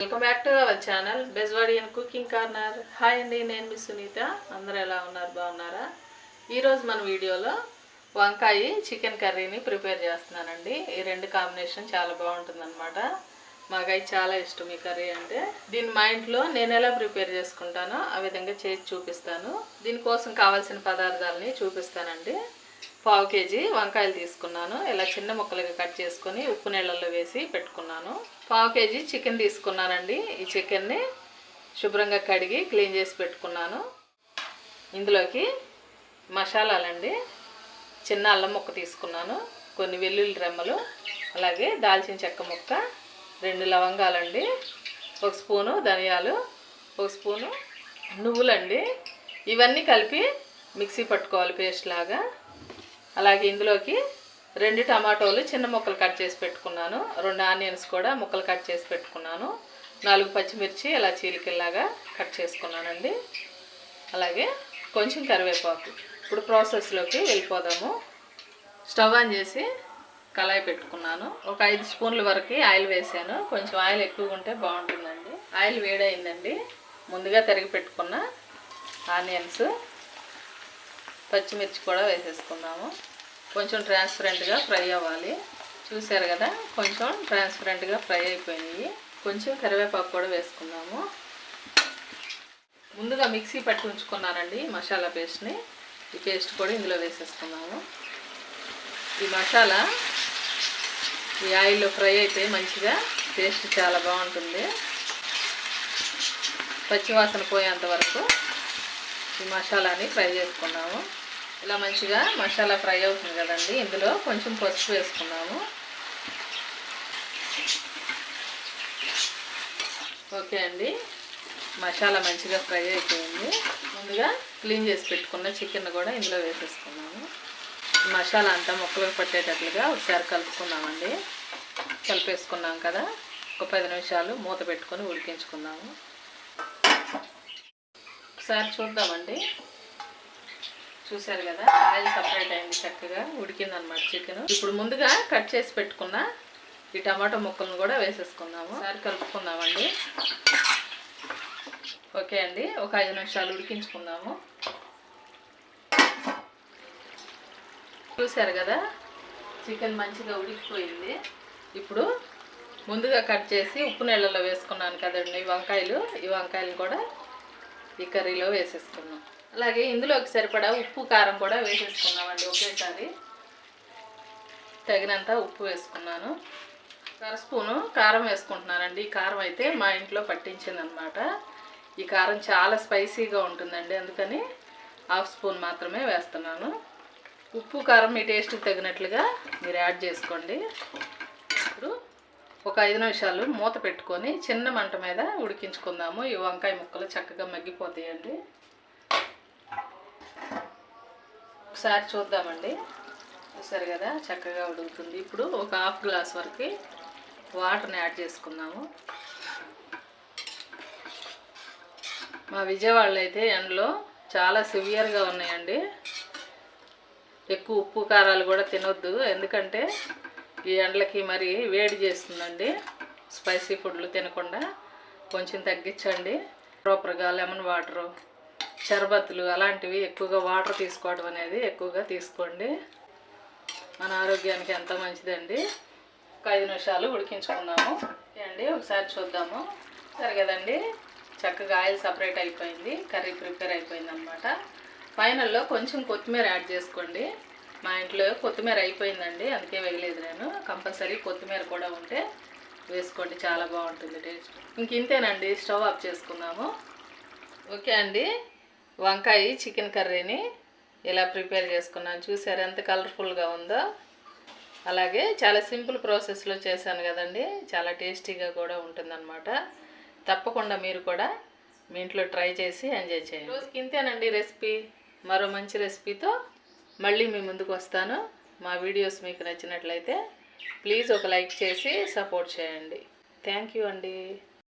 Welcome back to our channel Bezwadian cooking corner hi అండి నేను మీ సునీత. అందరూ ఎలా ఉన్నారు? బాగున్నారా? ఈరోజు మన వీడియోలో వంకాయ చికెన్ కర్రీని ప్రిపేర్ చేస్తున్నానండి. ఈ రెండు కాంబినేషన్ చాలా బాగుంటుంది అనమాట మాకై చాలా ఇష్టం ఈ కర్రీ అంటే. దీన్ని మా ఇంట్లో నేను ఎలా ప్రిపేర్ చేసుకుంటానో ఆ విధంగా చేసి చూపిస్తాను. దీనికోసం కావాల్సిన పదార్థాలని చూపిస్తానండి. పావు కేజీ వంకాయలు తీసుకున్నాను. ఇలా చిన్న ముక్కలుగా కట్ చేసుకొని ఉప్పు నీళ్ళల్లో వేసి పెట్టుకున్నాను. పావు కేజీ చికెన్ తీసుకున్నానండి. ఈ చికెన్ని శుభ్రంగా కడిగి క్లీన్ చేసి పెట్టుకున్నాను. ఇందులోకి మసాలాలండి. చిన్న అల్లం ముక్క తీసుకున్నాను. కొన్ని వెల్లుల్లి రెమ్మలు అలాగే దాల్చిన చెక్క ముక్క రెండు లవంగాలండి ఒక స్పూను ధనియాలు ఒక స్పూను నువ్వులండి. ఇవన్నీ కలిపి మిక్సీ పట్టుకోవాలి పేస్ట్ లాగా. అలాగే ఇందులోకి రెండు టమాటోలు చిన్న ముక్కలు కట్ చేసి పెట్టుకున్నాను. రెండు ఆనియన్స్ కూడా ముక్కలు కట్ చేసి పెట్టుకున్నాను. నాలుగు పచ్చిమిర్చి ఇలా చీలికల్లాగా కట్ చేసుకున్నానండి. అలాగే కొంచెం కరివేపాకు. ఇప్పుడు ప్రాసెస్లోకి వెళ్ళిపోదాము. స్టవ్ ఆన్ చేసి కళాయి పెట్టుకున్నాను. ఒక ఐదు స్పూన్ల వరకు ఆయిల్ వేసాను. కొంచెం ఆయిల్ ఎక్కువగా ఉంటే బాగుంటుందండి. ఆయిల్ వేడైందండి. ముందుగా తరిగి పెట్టుకున్న ఆనియన్స్ పచ్చిమిర్చి కూడా వేసేసుకుందాము. కొంచెం ట్రాన్స్పరెంట్గా ఫ్రై అవ్వాలి. చూసారు కదా కొంచెం ట్రాన్స్పరెంట్గా ఫ్రై అయిపోయినాయి. కొంచెం కరివేపాకు కూడా వేసుకుందాము. ముందుగా మిక్సీ పట్టి ఉంచుకున్నానండి మసాలా పేస్ట్ని. ఈ పేస్ట్ కూడా ఇందులో వేసేసుకున్నాము ఈ మసాలా ఈ ఆయిల్లో ఫ్రై అయితే మంచిగా టేస్ట్ చాలా బాగుంటుంది. పచ్చివాసన పోయేంత వరకు ఈ మసాలాని ఫ్రై చేసుకున్నాము. ఇలా మంచిగా మసాలా ఫ్రై అవుతుంది కదండి. ఇందులో కొంచెం పసుపు వేసుకున్నాము. ఓకే అండి. మసాలా మంచిగా ఫ్రై అయిపోయింది. ముందుగా క్లీన్ చేసి పెట్టుకున్న చికెన్ కూడా ఇందులో వేసేసుకున్నాము. మసాలా అంతా ముక్కలకు పట్టేటట్లుగా ఒకసారి కలుపుకున్నామండి. కలిపేసుకున్నాం కదా. ఒక పది నిమిషాలు మూత పెట్టుకొని ఉడికించుకుందాము ఒకసారి చూద్దామండి. చూసారు కదా? ఆయిల్ సపరేట్ అయింది చక్కగా ఉడికిందనమాట చికెన్ ఇప్పుడు ముందుగా కట్ చేసి పెట్టుకున్న ఈ టమాటో ముక్కలను కూడా వేసేసుకుందాము. ఒకసారి కలుపుకుందామండి. ఓకే అండి ఒక ఐదు నిమిషాలు ఉడికించుకుందాము. చూసారు కదా? చికెన్ మంచిగా ఉడికిపోయింది. ఇప్పుడు ముందుగా కట్ చేసి ఉప్పు నీళ్ళలో వేసుకున్నాను కదండి ఈ వంకాయలు. ఈ వంకాయలు కూడా ఈ కర్రీలో వేసేసుకున్నాం అలాగే ఇందులోకి సరిపడా ఉప్పు కారం కూడా వేసేసుకున్నామండి ఒకేసారి. తగినంత ఉప్పు వేసుకున్నాను. అర స్పూను కారం వేసుకుంటున్నానండి. ఈ కారం అయితే మా ఇంట్లో పట్టించిందనమాట. ఈ కారం చాలా స్పైసీగా ఉంటుందండి అందుకని హాఫ్ స్పూన్ మాత్రమే వేస్తున్నాను. ఉప్పు కారం మీ టేస్ట్కి తగినట్లుగా మీరు యాడ్ చేసుకోండి. ఇప్పుడు ఒక ఐదు నిమిషాలు మూత పెట్టుకొని చిన్న మంట మీద ఉడికించుకుందాము. ఈ వంకాయ ముక్కలు చక్కగా మగ్గిపోతాయండి. ఒకసారి చూద్దామండి. చూసారు కదా చక్కగా ఉడుకుతుంది. ఇప్పుడు ఒక హాఫ్ గ్లాస్ వరకు వాటర్ని యాడ్ చేసుకున్నాము మా విజయవాడలో అయితే ఎండలో చాలా సివియర్గా ఉన్నాయండి. ఎక్కువ ఉప్పు కారాలు కూడా తినొద్దు. ఎందుకంటే ఈ ఎండలకి మరి వేడి చేస్తుందండి. స్పైసీ ఫుడ్లు తినకుండా కొంచెం తగ్గించండి. ప్రాపర్గా లెమన్ వాటరు షర్బత్తులు అలాంటివి ఎక్కువగా వాటర్ తీసుకోవడం అనేది ఎక్కువగా తీసుకోండి. మన ఆరోగ్యానికి ఎంత మంచిదండి. ఒక ఐదు నిమిషాలు ఉడికించుకున్నాము ఓకే అండి ఒకసారి చూద్దాము. సరే కదండి. చక్కగా ఆయిల్ సపరేట్ అయిపోయింది. కర్రీ ప్రిపేర్ అయిపోయింది అనమాట ఫైనల్లో కొంచెం కొత్తిమీర యాడ్ చేసుకోండి. మా ఇంట్లో కొత్తిమీర అయిపోయిందండి. అందుకే వేయలేదు నేను. కంపల్సరీ కొత్తిమీర కూడా ఉంటే వేసుకోండి. చాలా బాగుంటుంది టేస్ట్. ఇంక ఇంతేనండి. స్టవ్ ఆఫ్ చేసుకుందాము. ఓకే అండి. వంకాయ చికెన్ కర్రీని ఇలా ప్రిపేర్ చేసుకున్నాను. చూసారు ఎంత కలర్ఫుల్గా ఉందో. అలాగే చాలా సింపుల్ ప్రాసెస్లో చేశాను కదండి. చాలా టేస్టీగా కూడా ఉంటుందన్నమాట. తప్పకుండా మీరు కూడా మీ ఇంట్లో ట్రై చేసి ఎంజాయ్ చేయండి. రోజుకి ఇంతేనండి రెసిపీ. మరో మంచి రెసిపీతో మళ్ళీ మీ ముందుకు వస్తాను. మా వీడియోస్ మీకు నచ్చినట్లయితే ప్లీజ్ ఒక లైక్ చేసి సపోర్ట్ చేయండి. థ్యాంక్ యూ అండి.